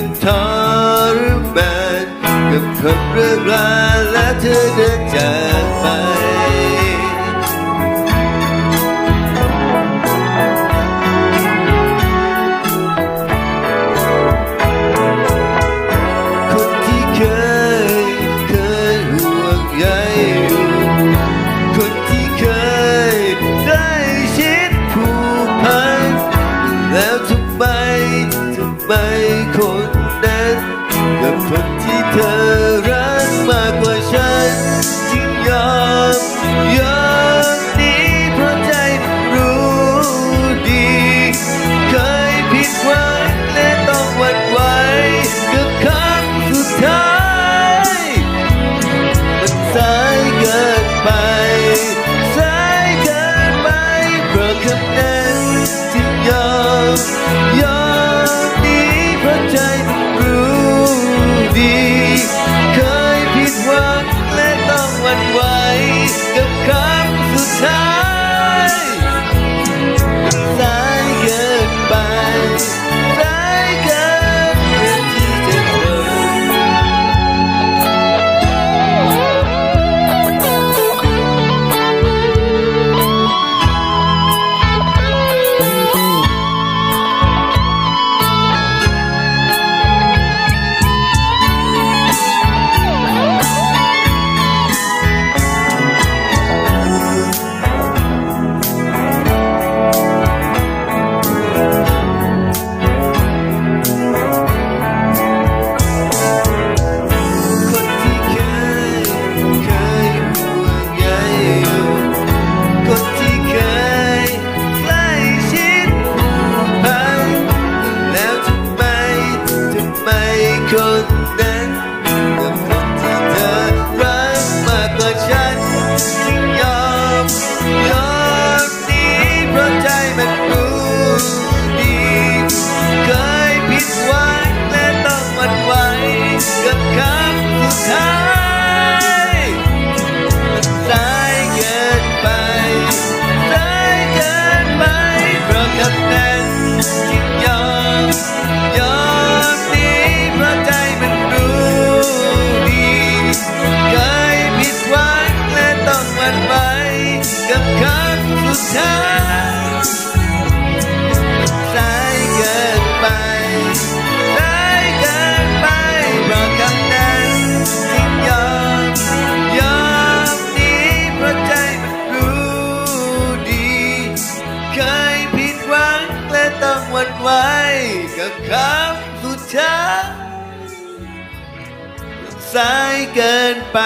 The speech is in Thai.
กันทรมานกับคำเรื่องราและเธอเดินจาก ไหมคนนั้นกับคนที่เธอรักมากกว่าันไหวกับครั้งสุดท้าย good. ันไว้กับคำสุดท้ายสายเกินไป